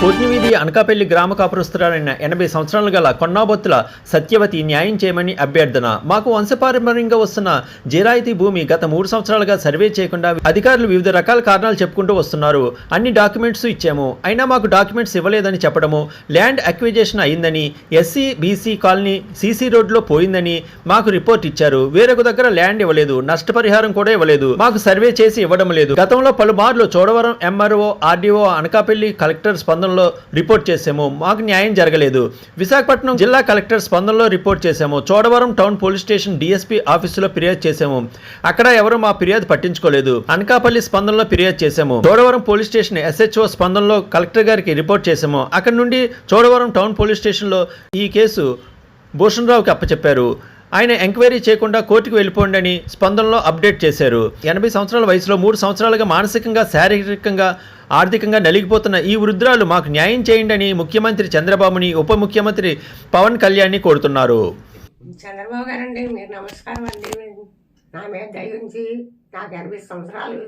కోట్నివీధి అనకాపల్లి గ్రామ కాపురస్తురాలైన ఎనభై సంవత్సరాలు గల కొన్నాబొత్తుల సత్యవతి న్యాయం చేయమని అభ్యర్థన. మాకు వంశపారంపర్యంగా వస్తున్న జీరాయితీ భూమి గత మూడు సంవత్సరాలుగా సర్వే చేయకుండా అధికారులు వివిధ రకాల కారణాలు చెప్పుకుంటూ వస్తున్నారు. అన్ని డాక్యుమెంట్స్ ఇచ్చాము. అయినా మాకు డాక్యుమెంట్స్ ఇవ్వలేదని చెప్పడము ల్యాండ్ అక్విజేషన్ అయిందని ఎస్సీ బీసీ కాలనీ సీసీ రోడ్లో పోయిందని మాకు రిపోర్ట్ ఇచ్చారు. వేరొక దగ్గర ల్యాండ్ ఇవ్వలేదు. నష్టపరిహారం కూడా ఇవ్వలేదు. మాకు సర్వే చేసి ఇవ్వడం లేదు. గతంలో పలుమార్లు Chodavaram MRO RDO Anakapalli collector Spandana స్పందనలో report చేశాము. మాకు న్యాయం జరగలేదు. విశాఖపట్నం జిల్లా కలెక్టర్ స్పందనలో రిపోర్ట్ చేశాము. Chodavaram town police station DSP ఆఫీసులో ఫిర్యాదు చేశాము. అక్కడ ఎవరు మా ఫిర్యాదు పట్టించుకోలేదు. అనకాపల్లి స్పందనలో ఫిర్యాదు చేసాము చోడవరం పోలీస్ స్టేషన్ ఎస్హెచ్ఓ స్పందనలో కలెక్టర్ గారికి రిపోర్ట్ చేసాము అక్కడ నుండి చోడవరం టౌన్ పోలీస్ స్టేషన్లో ఈ కేసు భూషణ్ రావుకి అప్పచెప్పారు. ఆయన ఎంక్వైరీ చేయకుండా కోర్టుకు వెళ్ళిపోండి అని స్పందనలో అప్డేట్ చేశారు. ఎనభై సంవత్సరాల వయసులో మూడు సంవత్సరాలుగా మానసికంగా శారీరకంగా ఆర్థికంగా నలిగిపోతున్న ఈ వృద్ధురాలు మాకు న్యాయం చేయండి అని ముఖ్యమంత్రి చంద్రబాబుని ఉప ముఖ్యమంత్రి పవన్ కళ్యాణ్ని కోరుతున్నారు. చంద్రబాబు గారండి మీరు నమస్కారం అండి. నా మీద దయించి నాకు ఎనభై సంవత్సరాలు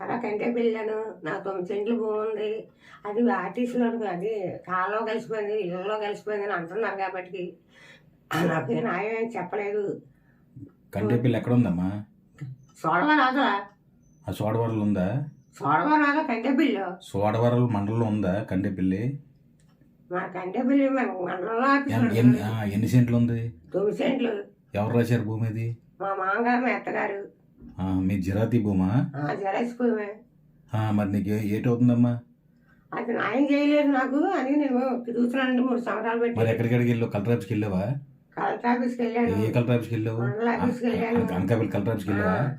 తర్వాత కంటే పెళ్ళాను నాకు తొమ్మిది సెంట్లు బాగుంది అది ఆర్టీసీలో అది కాలో కలిసిపోయింది ఇళ్ళలో కలిసిపోయింది అని అంటున్నారు కాబట్టి నాకు ఏ న్యాయం ఏం చెప్పలేదు. కంటేపల్లి ఎక్కడ ఉందమ్మా సోడవ రాదా ఆ సోడవరలు ఉందా? సోడవ రాదా కంటే బిల్లు సోడవరలు మండలంలో ఉందా కంటేపల్లి మా కంటే బిల్లు మేము మండలంలో ఎన్- ఆఫీసులో ఎన్ని ఆ, ఎన్ని సెంట్లు ఉంది? తొమ్మిది సెంట్లు. ఎవరు రాశారు భూమి ఇది మా మామగారు మా అత్తగారు. ఆ, మీ జిరాతీ భూమా? జరేసిపోయామే ఆ, మరి నీకు ఏ- ఏటవుతుందమ్మా అది న్యాయం చేయలేదు నాకు అని నేను తిరుగుతున్నానండి మూడు సంవత్సరాలు మరి పెట్టి ఎక్కడికి వెళ్ళావు ఆఫీస్కి వెళ్ళావా? కలెక్టర్ ఆఫీస్కి వెళ్ళాను. ఏ కలెక్టర్ ఆఫీస్కి వెళ్ళావు? మండల ఆఫీస్కి వెళ్ళాను. అన- అనకాపల్లి కలెక్టర్ ఆఫీస్కి వెళ్ళావా?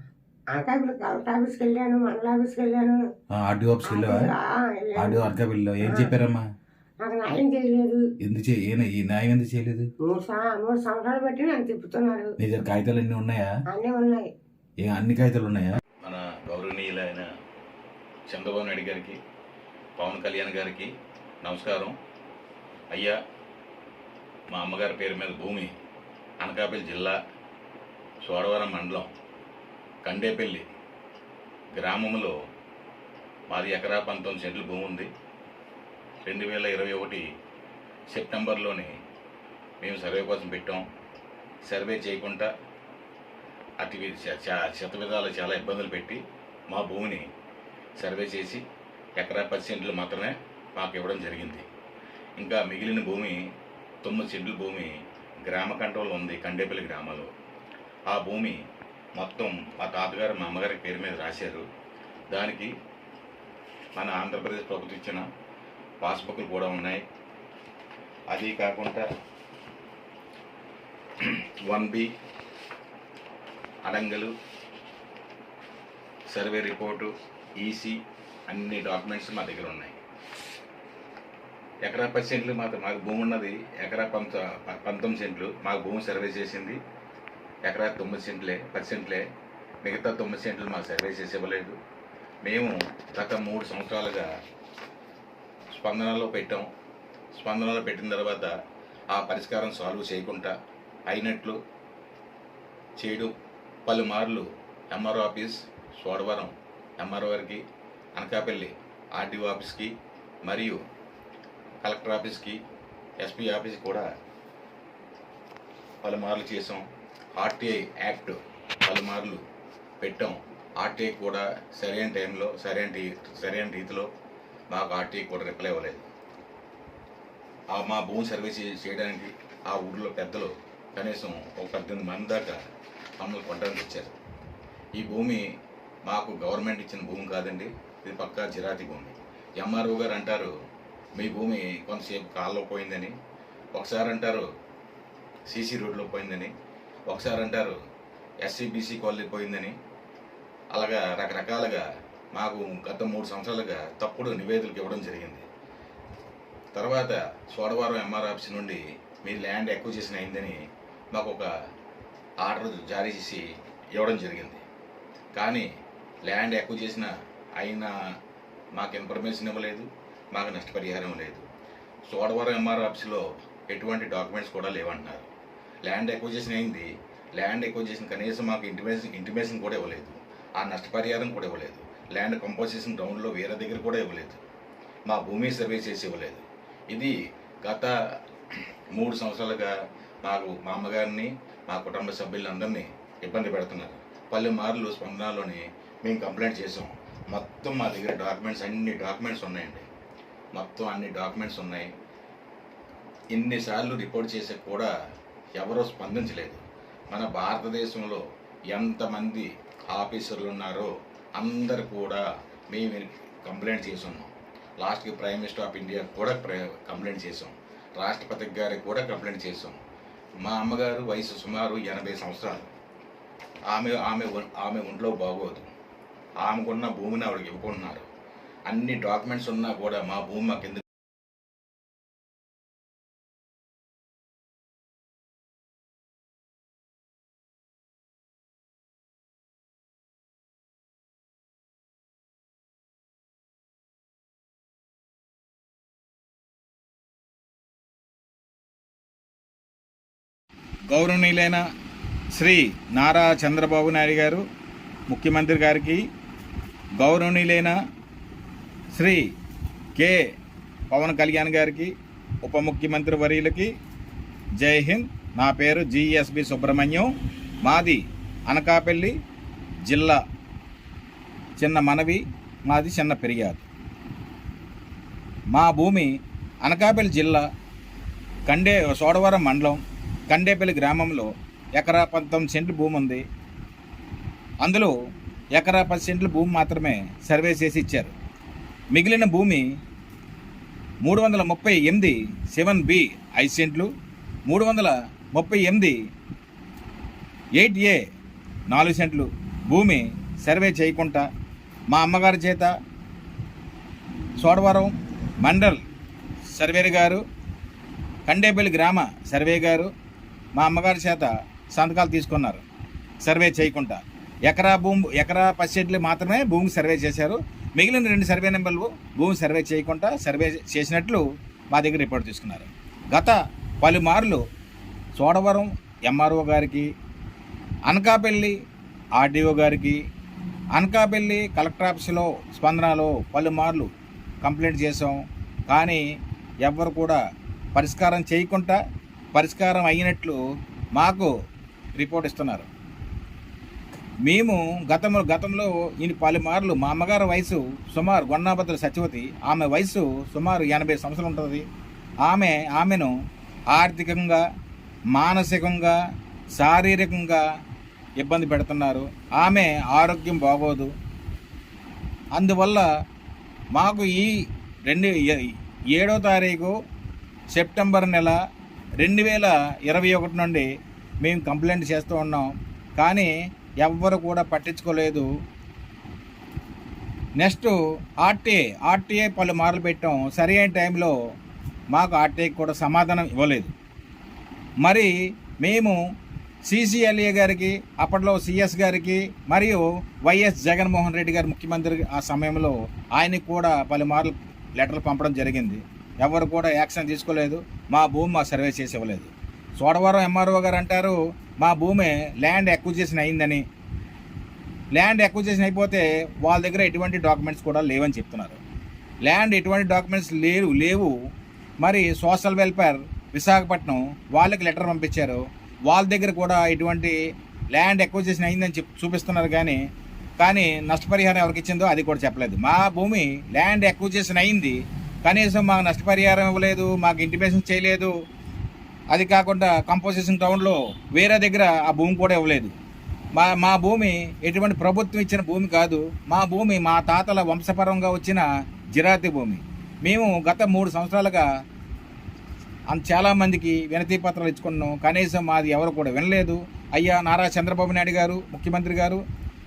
అనకాపల్లి కలెక్టర్ ఆఫీస్కి వెళ్ళాను మండల ఆఫీస్కి వెళ్ళాను. ఆర్డీఓ ఆఫీస్కి వెళ్ళావా? ఆ, వెళ్ళాను. ఆర్డీఓ అనకాపల్లి వెళ్ళావా? ఏం చెప్పారమ్మా? నాకు న్యాయం చేయలేదు. ఎందుకు చే ఏ ఈ న్యాయం ఎందుకు చేయలేదు? మూడు సం- మూడు సంవత్సరాలు బట్టి నన్ను తిప్పుతున్నారు. నీ దగ్గర కాగితాలు అన్నీ ఉన్నాయా? అన్నీ ఉన్నాయి. ఏ అన్ని కాగితాలు ఉన్నాయా? మన గౌరవనీయులైన చంద్రబాబు నాయుడు గారికి పవన్ కళ్యాణ్ గారికి నమస్కారం. అయ్యా మా అమ్మగారి పేరు మీద భూమి అనకాపల్లి జిల్లా సోడవరం మండలం కండేపల్లి గ్రామంలో మాది ఎకరా పంతొమ్మిది సెంట్ల భూమి ఉంది. రెండు వేల ఇరవై ఒకటి సెప్టెంబర్లోని మేము సర్వే కోసం పెట్టాం. సర్వే చేయకుండా అటు శత విధాలు చాలా ఇబ్బందులు పెట్టి మా భూమిని సర్వే చేసి ఎకరా పది సెంట్లు మాత్రమే మాకు ఇవ్వడం జరిగింది. ఇంకా మిగిలిన భూమి తొమ్మిది సెంట్లు భూమి గ్రామ కంట్రోల్ ఉంది కండేపల్లి గ్రామంలో. ఆ భూమి మొత్తం మా తాతగారు మా అమ్మగారి పేరు మీద రాశారు. దానికి మన ఆంధ్రప్రదేశ్ ప్రభుత్వం ఇచ్చిన పాస్బుక్లు కూడా ఉన్నాయి. అది కాకుండా వన్ బి అడంగలు సర్వే రిపోర్టు ఈసీ అన్ని డాక్యుమెంట్స్ మా దగ్గర ఉన్నాయి. ఎకరా పది సెంట్లు మాత్రం మాకు భూమి ఉన్నది. ఎకరా పంత పంతొమ్మిది సెంట్లు. మాకు భూమి సర్వే చేసింది. ఎకరా తొమ్మిది సెంట్లే పది సెంట్లే. మిగతా తొమ్మిది సెంట్లు మాకు సర్వే చేసి ఇవ్వలేదు. మేము గత మూడు సంవత్సరాలుగా స్పందనలో పెట్టాం. స్పందనలో పెట్టిన తర్వాత ఆ పరిష్కారం సాల్వ్ చేయకుండా అయినట్లు చేయడం పలుమార్లు ఎంఆర్ఓ ఆఫీస్ సోడవరం ఎంఆర్ఓ గారికి అనకాపల్లి ఆర్డీఓ ఆఫీస్కి మరియు కలెక్టర్ ఆఫీస్కి ఎస్పీ ఆఫీస్కి కూడా పలుమార్లు చేసాం ఆర్టీఐ యాక్ట్ పలుమార్లు పెట్టాం. ఆర్టీఐ కూడా సరైన టైంలో సరైన సరైన రీతిలో మాకు ఆర్టీఐ కూడా రిప్లై ఇవ్వలేదు. ఆ మా భూమి సర్వీస్ చేయడానికి ఆ ఊర్లో పెద్దలు కనీసం ఒక పద్దెనిమిది మంది దాకా మమ్మల్ని కొట్టడానికి వచ్చారు. ఈ భూమి మాకు గవర్నమెంట్ ఇచ్చిన భూమి కాదండి. ఇది పక్కా జిరాతి భూమి. ఎంఆర్ఓ గారు అంటారు మీ భూమి కొంతసేపు కాల్లో పోయిందని. ఒకసారి అంటారు సీసీ రోడ్లో పోయిందని. ఒకసారి అంటారు ఎస్సీబీసీ కాలనీ పోయిందని. అలాగా రకరకాలుగా మాకు గత మూడు సంవత్సరాలుగా తప్పుడు నివేదికలు ఇవ్వడం జరిగింది. తర్వాత సోడవరం ఎంఆర్ ఆఫీస్ నుండి మీ ల్యాండ్ ఎక్విజిషన్ అయిందని మాకు ఒక ఆర్డర్ జారీ చేసి ఇవ్వడం జరిగింది. కానీ ల్యాండ్ ఎక్కువ చేసిన అయినా మాకు ఇన్ఫర్మేషన్ ఇవ్వలేదు. మాకు నష్టపరిహారం లేదు. సోడవరం ఎంఆర్ ఆఫీస్లో ఎటువంటి డాక్యుమెంట్స్ కూడా లేవంటున్నారు. ల్యాండ్ ఎక్విజిషన్ అయింది. ల్యాండ్ ఎక్విజిషన్ కనీసం మాకు ఇంటిమేషన్ ఇంటిమేషన్ కూడా ఇవ్వలేదు. ఆ నష్టపరిహారం కూడా ఇవ్వలేదు. ల్యాండ్ కంపోజిషన్ గ్రౌండ్లో వేరే దగ్గర కూడా ఇవ్వలేదు. మా భూమి సర్వే చేసి ఇవ్వలేదు. ఇది గత మూడు సంవత్సరాలుగా మాకు మా అమ్మగారిని మా కుటుంబ సభ్యులందరినీ ఇబ్బంది పెడుతున్నారు. పలుమార్లు స్పందనలోని మేము కంప్లైంట్ చేసాం మొత్తం మా దగ్గర డాక్యుమెంట్స్ అన్ని డాక్యుమెంట్స్ ఉన్నాయండి. మొత్తం అన్ని డాక్యుమెంట్స్ ఉన్నాయి. ఇన్నిసార్లు రిపోర్ట్ చేసే కూడా ఎవరూ స్పందించలేదు. మన భారతదేశంలో ఎంతమంది ఆఫీసర్లు ఉన్నారో అందరు కూడా మేము కంప్లైంట్ చేస్తున్నాం. లాస్ట్కి ప్రైమ్ మినిస్టర్ ఆఫ్ ఇండియా కూడా కంప్లైంట్ చేసాం రాష్ట్రపతి గారికి కూడా కంప్లైంట్ చేసాం మా అమ్మగారు వయసు సుమారు ఎనభై సంవత్సరాలు. ఆమె ఆమె ఆమె ఒంట్లో బాగోదు. ఆమెకున్న భూమిని ఆవిడకి ఇవ్వకుంటున్నారు. అన్ని డాక్యుమెంట్స్ ఉన్నా కూడా మా భూమి మాకు ఎందుకు గౌరవనీయులైన శ్రీ నారా చంద్రబాబు నాయుడు గారు ముఖ్యమంత్రి గారికి గౌరవనీయులైన శ్రీ కె. పవన్ కళ్యాణ్ గారికి ఉప ముఖ్యమంత్రి వర్యులకి జై హింద్. నా పేరు జిఎస్బి సుబ్రహ్మణ్యం. మాది అనకాపల్లి జిల్లా. చిన్న మనవి మాది చిన్న ఫిర్యాదు. మా భూమి అనకాపల్లి జిల్లా కండే సోడవరం మండలం కండేపల్లి గ్రామంలో ఎకరా పంతొమ్మిది సెంట్లు భూమి ఉంది. అందులో ఎకరా పది సెంట్లు భూమి మాత్రమే సర్వే చేసి ఇచ్చారు. మిగిలిన భూమి మూడు వందల ముప్పై ఎనిమిది సెవెన్ బి ఐదు సెంట్లు మూడు వందల ముప్పై ఎనిమిది ఎయిట్ ఏ నాలుగు సెంట్లు. భూమి సర్వే చేయకుండా మా అమ్మగారి చేత సోడవరం మండల్ సర్వేర్ గారు కండేపల్లి గ్రామ సర్వే గారు మా అమ్మగారి చేత సంతకాలు తీసుకున్నారు. సర్వే చేయకుండా ఎకరా భూమి ఎకరా పది సెంట్లు మాత్రమే భూమికి సర్వే చేశారు. మిగిలిన రెండు సర్వే నెంబర్లు భూమి సర్వే చేయకుండా సర్వే చేసినట్లు మా దగ్గర రిపోర్ట్ తీసుకున్నారు. గత పలుమార్లు చోడవరం ఎంఆర్ఓ గారికి అనకాపల్లి ఆర్డీఓ గారికి అనకాపల్లి కలెక్టర్ ఆఫీసులో స్పందనలో పలుమార్లు కంప్లైంట్ చేసాం కానీ ఎవ్వరు కూడా పరిష్కారం చేయకుండా పరిష్కారం అయినట్లు మాకు రిపోర్ట్ ఇస్తున్నారు. మేము గతంలో గతంలో ఈయన పలుమార్లు మా అమ్మగారి వయసు సుమారు గొన్నాభద్ర సత్యవతి ఆమె వయసు సుమారు ఎనభై సంవత్సరాలు ఉంటుంది. ఆమె ఆమెను ఆర్థికంగా మానసికంగా శారీరకంగా ఇబ్బంది పెడుతున్నారు. ఆమె ఆరోగ్యం బాగోదు. అందువల్ల మాకు ఈ రెండు ఏడో తారీఖు సెప్టెంబర్ నెల రెండు వేల ఇరవై ఒకటి నుండి మేము కంప్లైంట్ చేస్తూ ఉన్నాం. కానీ ఎవ్వరు కూడా పట్టించుకోలేదు. నెక్స్ట్ ఆర్టీఏ ఆర్టీఏ పలు మార్లు పెట్టాం. సరి అయిన టైంలో మాకు ఆర్టీఏకి కూడా సమాధానం ఇవ్వలేదు. మరి మేము సిసిఎల్ఏ గారికి అప్పట్లో సిఎస్ గారికి మరియు వైఎస్ జగన్మోహన్ రెడ్డి గారు ముఖ్యమంత్రి ఆ సమయంలో ఆయనకి కూడా పలుమార్లు లెటర్లు పంపడం జరిగింది. ఎవరు కూడా యాక్షన్ తీసుకోలేదు. మా భూమి మా సర్వే చేసి ఇవ్వలేదు. సోడవరం ఎంఆర్ఓ గారు అంటారు మా భూమి ల్యాండ్ అక్విజిషన్ అయిందని. ల్యాండ్ అక్విజిషన్ అయిపోతే వాళ్ళ దగ్గర ఎటువంటి డాక్యుమెంట్స్ కూడా లేవని చెప్తున్నారు. ల్యాండ్ ఎటువంటి డాక్యుమెంట్స్ లేవు లేవు. మరి సోషల్ వెల్ఫేర్ విశాఖపట్నం వాళ్ళకి లెటర్ పంపించారు. వాళ్ళ దగ్గర కూడా ఎటువంటి ల్యాండ్ ఎక్విజిషన్ అయిందని చెప్ చూపిస్తున్నారు కానీ కానీ నష్టపరిహారం ఎవరికి ఇచ్చిందో అది కూడా చెప్పలేదు. మా భూమి ల్యాండ్ ఎక్విజిషన్ అయింది. కనీసం మాకు నష్టపరిహారం ఇవ్వలేదు మాకు ఇంటిమేషన్ చేయలేదు. అది కాకుండా కంపోజిషన్ టౌన్లో వేరే దగ్గర ఆ భూమి కూడా ఇవ్వలేదు. మా మా భూమి ఎటువంటి ప్రభుత్వం ఇచ్చిన భూమి కాదు. మా భూమి మా తాతల వంశపరంగా వచ్చిన జిరాతి భూమి. మేము గత మూడు సంవత్సరాలుగా అంత చాలామందికి వినతి పత్రాలు ఇచ్చుకున్నాం. కనీసం మాది ఎవరు కూడా వినలేదు. అయ్యా నారా చంద్రబాబు నాయుడు గారు ముఖ్యమంత్రి గారు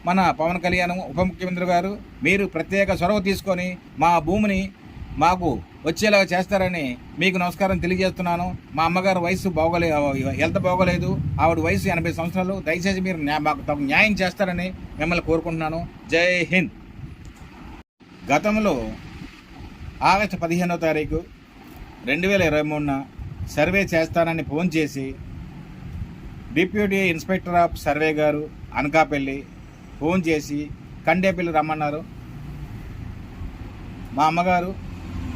మన పవన్ కళ్యాణ్ ఉప ముఖ్యమంత్రి గారు మీరు ప్రత్యేక చొరవ తీసుకొని మా భూమిని మాకు వచ్చేలాగా చేస్తారని మీకు నమస్కారం తెలియజేస్తున్నాను. మా అమ్మగారు వయసు బాగోలే హెల్త్ బాగోలేదు. ఆవిడ వయసు ఎనభై సంవత్సరాలు. దయచేసి మీరు మాకు తగు న్యాయం చేస్తారని మిమ్మల్ని కోరుకుంటున్నాను. జై హింద్. గతంలో ఆగస్టు పదిహేనో తారీఖు రెండు వేల ఇరవై మూడున సర్వే చేస్తానని ఫోన్ చేసి డిప్యూటీ ఇన్స్పెక్టర్ ఆఫ్ సర్వే గారు అనకాపల్లి ఫోన్ చేసి కండేపల్లి రమ్మన్నారు. మా అమ్మగారు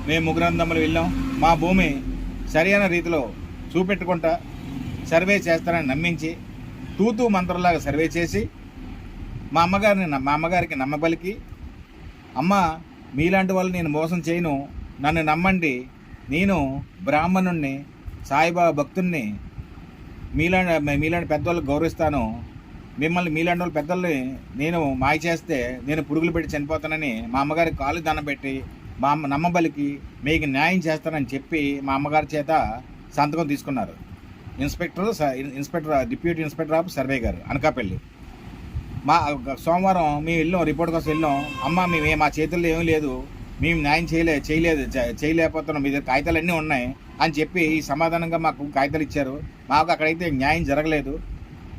మేము ముగ్గురం దమ్ములు వెళ్ళాం. మా భూమి సరైన రీతిలో చూపెట్టుకుంటా సర్వే చేస్తారని నమ్మించి తూతూ మంత్రంలాగా సర్వే చేసి మా అమ్మగారిని మా అమ్మగారికి నమ్మబలికి అమ్మ మీలాంటి వాళ్ళు నేను మోసం చేయను. నన్ను నమ్మండి. నేను బ్రాహ్మణుణ్ణి సాయిబాబా భక్తుణ్ణి మీలాంటి మీలాంటి పెద్దవాళ్ళకి గౌరవిస్తాను. మిమ్మల్ని మీలాంటి వాళ్ళ పెద్దల్ని నేను మాయ చేస్తే నేను పురుగులు పెట్టి చనిపోతానని మా అమ్మగారికి కాలు దండం పెట్టి మా అమ్మ నమ్మబలికి మీకు న్యాయం చేస్తానని చెప్పి మా అమ్మగారి చేత సంతకం తీసుకున్నారు. ఇన్స్పెక్టర్ స- inspector deputy inspector of survey గారు అనకాపల్లి. మా సోమవారం మేము వెళ్ళాం రిపోర్ట్ కోసం వెళ్ళాం. అమ్మ మేము మా చేతుల్లో ఏమీ లేదు. మేము న్యాయం చేయలే చేయలేదు. చేయలేకపోతున్నాం. మీ దగ్గర కాగితాలు అన్నీ ఉన్నాయి అని చెప్పి సమాధానంగా మాకు కాగితాలు ఇచ్చారు. మాకు అక్కడైతే న్యాయం జరగలేదు.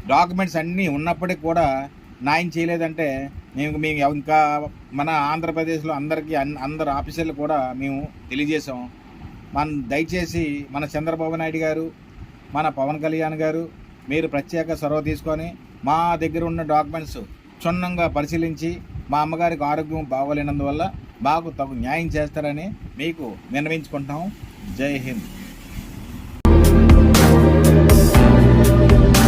డాక్యుమెంట్స్ అన్నీ ఉన్నప్పటికీ కూడా న్యాయం చేయలేదంటే మేము మేము ఇంకా మన ఆంధ్రప్రదేశ్లో అందరికీ అన్- అందరు ఆఫీసర్లు కూడా మేము తెలియజేసాం మన దయచేసి మన చంద్రబాబు నాయుడు గారు మన పవన్ కళ్యాణ్ గారు మీరు ప్రత్యేక చొరవ తీసుకొని మా దగ్గర ఉన్న డాక్యుమెంట్స్ క్షుణ్ణంగా పరిశీలించి మా అమ్మగారికి ఆరోగ్యం బాగోలేనందువల్ల మాకు తగు న్యాయం చేస్తారని మీకు నిర్ణయించుకుంటాం జై హింద్.